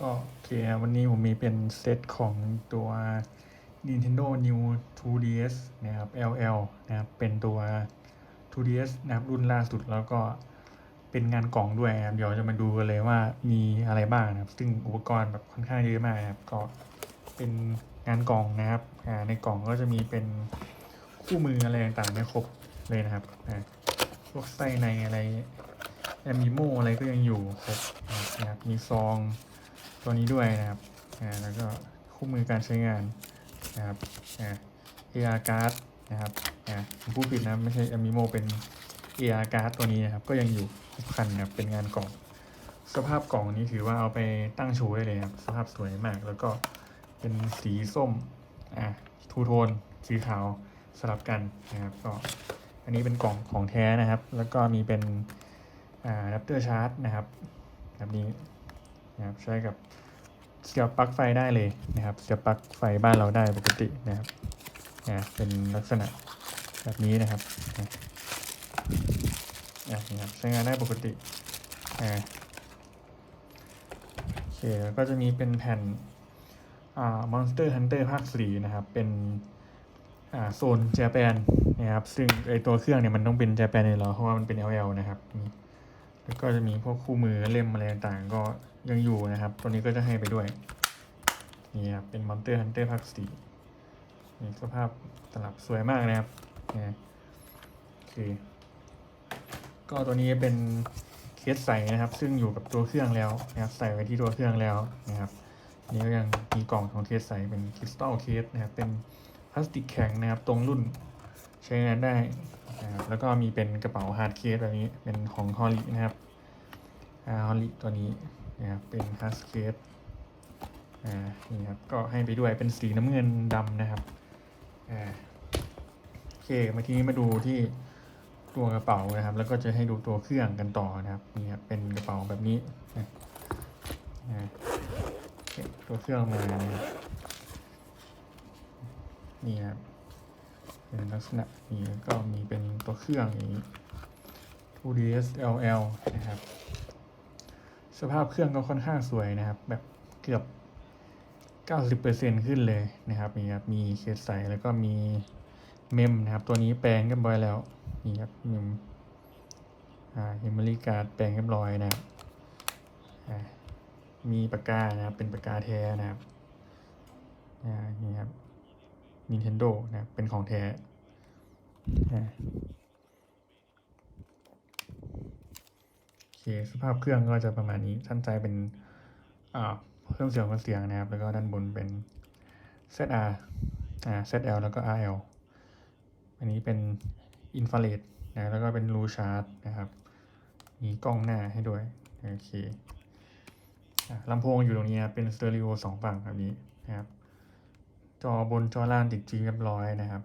ก็โอเควันนี้ผมมีเป็นเซตของตัว Nintendo New 2DS นะครับ LL นะครับเป็นตัว 2DS นะครับรุ่นล่าสุดแล้วก็เป็นงานกล่องด้วยนะครับเดี๋ยวจะมาดูกันเลยว่ามีอะไรบ้างนะครับ ซึ่งอุปกรณ์แบบค่อนข้างเยอะมากนะครับก็เป็นงานกล่องนะครับอ่าในกล่องก็จะมีเป็นคู่มืออะไรต่างๆไม่ครบเลยนะครับอ่าพวกไส้ในอะไรแอมิโมอะไรก็ยังอยู่ครบนะครับมีซอง ตัวนี้ด้วยนะครับอ่าแล้วก็คู่มือการใช้งานนะครับอ่า AR card นะครับอ่าผมพูดผิดนะไม่ใช่ Amimo เป็น AR card ตัวนี้นะครับ ก็ยังอยู่ครบคันนะครับเป็นงานกล่อง สภาพกล่องนี้ถือว่าเอาไปตั้งโชว์ได้เลยครับ สภาพสวยมาก แล้วก็เป็นสีส้มอ่าทูโทนสีขาวสลับกันนะครับก็อันนี้เป็นกล่องของแท้นะครับ แล้วก็มีเป็นอ่า a ดัปเตอร์ชาร์จนะครับแบบนี้ นะครับใช้กับเสียบปลั๊กไฟได้เลยนะครับ เสียบปลั๊กไฟบ้านเราได้ปกตินะครับอ่เป็นลักษณะแบบนี้นะครับนี่ครับใช้งานได้ปกติอ่าโอเคแล้วก็จะมีเป็นแผ่นอ่า Monster Hunter ภาคสี่นะครับ เป็นอ่าโซนเจแปนนะครับ ซึ่งไอตัวเครื่องเนี่ยมันต้องเป็นเจแปนเลยเหรอเพราะว่ามันเป็น LL นะครับ แล้วก็จะมีพวกคู่มือเล่มอะไรต่างๆก็ ยังอยู่นะครับ ตัวนี้ก็จะให้ไปด้วย นี่ครับ เป็น Monster Hunter ภาคสี่นี่สภาพตลับสวยมากนะครับนี่โอก็ตัวนี้เป็นเคสใส่นะครับ ซึ่งอยู่กับตัวเครื่องแล้วนะครับ ใส่ไว้ที่ตัวเครื่องแล้วนะครับ นี่ก็ยังมีกล่องของเคสใส่เป็นคริสตัลเคสนะครับ เป็นพลาสติกแข็งนะครับ ตรงรุ่นใช้งานได้นะครับ แล้วก็มีเป็นกระเป๋าฮาร์ดเคสแบบนี้ เป็นของฮอลลีนะครับฮอลลีตัวนี้ นะครับเป็นฮาร์ดเคสอ่านี่ครับก็ให้ไปด้วยเป็นสีน้ำเงินดำนะครับอ่าโอเคมาทีนี้มาดูที่ตัวกระเป๋านะครับ แล้วก็จะให้ดูตัวเครื่องกันต่อนะครับนี่ครับเป็นกระเป๋าแบบนี้นะอ่าตัวเครื่องมานะครับนี่ครับเป็นลักษณะนี้ก็มีเป็นตัวเครื่องอย่างนี้ 2DS LL นะครับ สภาพเครื่องก็ค่อนข้างสวยนะครับ แบบเกือบ 90%ขึ้นเลยนะครับนี่ครับมีเคสใสแล้วก็มีเมมนะครับ ตัวนี้แปลงเรียบร้อยแล้วนี่ครับเมมอ่าเฮมเมอรี่การ์ดแปลงเรียบร้อยนะครับมีปากกานะครับ เป็นปากกาแท้นะครับอ่านี่ครับ Nintendo นะครับเป็นของแท้อ่า โอเค สภาพเครื่องก็จะประมาณนี้ท่านใจเป็นเครื่องเสียงกับเสียงนะครับ แล้วก็ด้านบนเป็น ZR อ่า ZL แล้วก็ RL อันนี้เป็นอินฟ a าเรดนะแล้วก็เป็นรูชาร์จนะครับ มีกล้องหน้าให้ด้วย โอเคลำโพงอยู่ตรงนี้นะเป็นสเตอริโอสองฝั่งแบบนี้นะครับ จอบนจอล่างติดจีเรียบร้อยนะครับ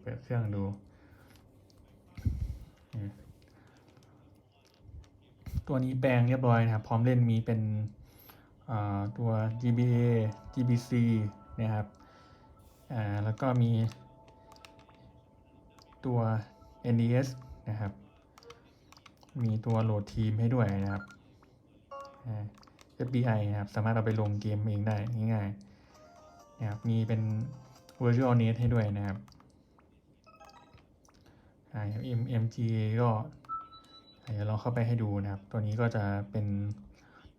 เปิดเครื่องดู ตัวนี้แปลงเรียบร้อยนะครับ พร้อมเล่นมีเป็นตัว GBA GBC นะครับอ่าแล้วก็มีตัว NDS นะครับ มีตัวโหลดทีมให้ด้วยนะครับ FBI นะครับ สามารถเอาไปลงเกมเองได้ง่ายๆนะครับ มีเป็น Virtual Net ให้ด้วยนะครับอ่า MMGA ก็ เดี๋ยวเราเข้าไปให้ดูนะครับ ตัวนี้ก็จะเป็น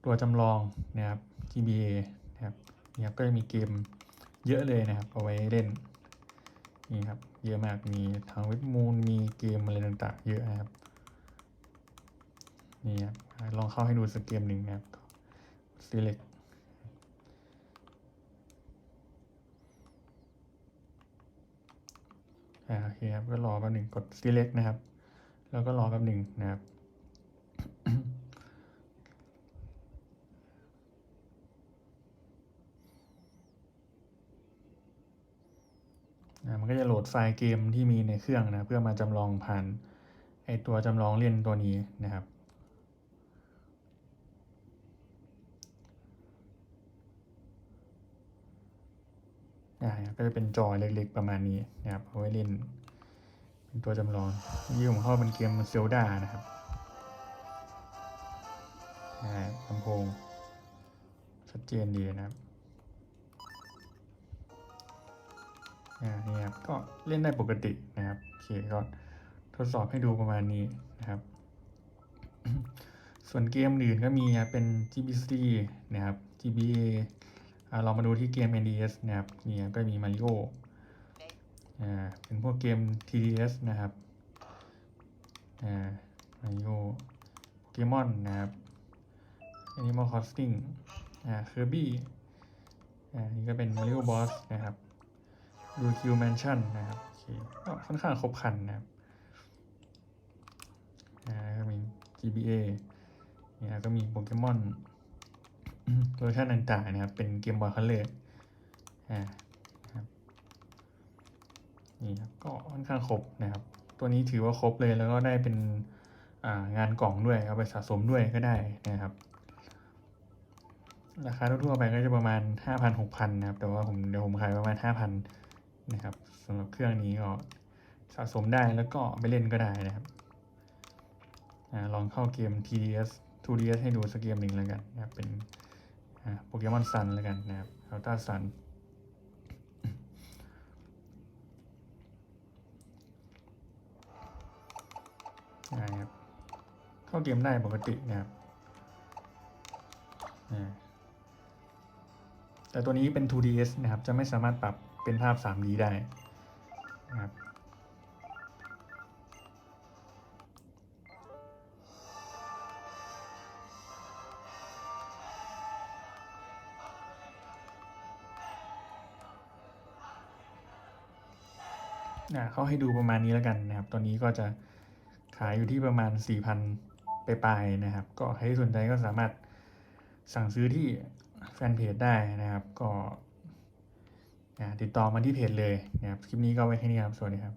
ตัวจำลองนะครับ GBA นะครับนี่ครับก็จะมีเกมเยอะเลยนะครับ เอาไว้เล่นนี่ครับเยอะมากมีทางเว็บมูนมีเกมอะไรต่างๆ เยอะนะครับนี่ครับลองเข้าให้ดูสักเกมหนึ่งนะครับ select อ่าโอเคครับก็รอแป๊บหนึ่งกด select นะครับ แล้วก็รอแป๊บหนึ่งนะครับ อ่ามันก็จะโหล ดไฟล์เกมที่มีในเครื่องนะเพื่อมาจำลองผ่านไอตัวจำลองเล่นตัวนี้นะครับอ่าก็จะเป็นจอเล็กๆประมาณนี้นะครับเอาไว้เล่นเป็นตัวจำลองยี่ของเขาเป็นเกมเซลดานะครับอ่าลำโพงสเจนดีนะครับ นี่ครับก็เล่นได้ปกตินะครับโอเคก็ทดสอบให้ดูประมาณนี้นะครับ ส่วนเกมอื่นก็มีเป็น GBC นะครับ GBA เรามาดูที่เกม NDS นะครับนี่ก็มี Mario อ่าเป็นพวกเกม TDS นะครับอ่า Mario Pokemon นะครับ Animal Crossing อ่า Kirby อ่านี่ก็เป็น Mario Boss นะครับ ดูคิวแมนชั่นนะครับโอเคก็ค่อนข้างครบครันนะครับก็มี GBA เนี่ยก็มีโปเกมอนเวอร์ชันต่างๆนะครับ เป็นเกมบอยคัลเลอร์อ่านะครับนี่ครับก็ค่อนข้างครบนะครับ ตัวนี้ถือว่าครบเลยแล้วก็ได้เป็นางานกล่องด้วยเอาไปสะสมด้วยก็ได้นะครับ ราคาทั่วๆไปก็จะประมาณห้าพันหกพันนะครับ แต่ว่าผมเดี๋ยวผมขายประมาณห้าพั นะครับสำหรับเครื่องนี้ก็สะสมได้แล้วก็ไปเล่นก็ได้นะครับอลองเข้าเกม TDS 2DS ให้ดูสักเกมหนึ่งแล้วกันนะครับเป็นโปเกมอนซันแล้วกันนะครับอัลต้าซันนะครับเข้าเกมได้ปกตินะครับแต่ตัวนี้เป็น 2DS นะครับ จะไม่สามารถปรับ เป็นภาพ 3D ได้นะครับอ่าเขาให้ดูประมาณนี้แล้วกันนะครับตัวนี้ก็จะขายอยู่ที่ประมาณ 4,000 ไปปลายๆนะครับ ก็ใครสนใจก็สามารถสั่งซื้อที่แฟนเพจได้นะครับ ก็ นะติดต่อมาที่เพจเลยนะครับคลิปนี้ก็ไว้แค่นี้ครับ สวัสดีครับ